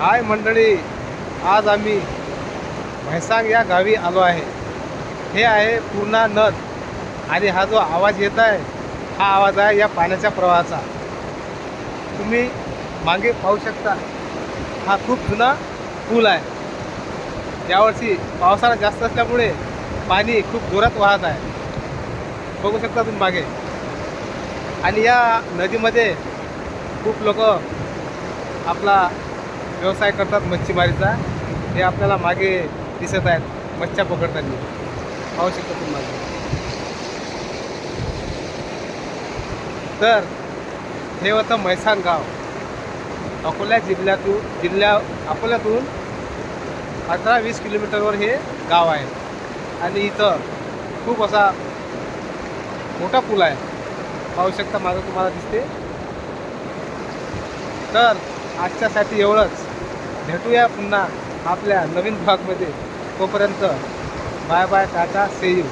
हाय मंडळी आज आम्ही म्हैसांग या गावी आलो आहे. हे आहे पूर्णा नद आणि हा जो आवाज येत आहे हा आवाज आहे या पाण्याच्या प्रवाहाचा. तुम्ही मागे पाहू शकता हा खूप जुना पूल आहे. यावर्षी पावसाळा जास्त असल्यामुळे पाणी खूप जोरात वाहत आहे. बघू शकता तुम्ही मागे. आणि या नदीमध्ये खूप लोक आपला व्यवसाय करतात मच्छीमारीचा हे आपल्याला मागे दिसत आहेत. मच्छ्या पकडताना. पाहू शकतो तुम्ही मागे. तर हे होतं म्हैसाण गाव. अकोला जिल्ह्यातून जिल्ह्या अकोल्यातून अठरा वीस किलोमीटरवर हे गाव आहे. आणि इथं खूप असा मोठा पूल आहे. पाहू शकता माझं तुम्हाला दिसते. तर आजच्यासाठी एवढंच. भेटूया पुन्हा आपल्या नवीन भागमध्ये तोपर्यंत bye bye tata see you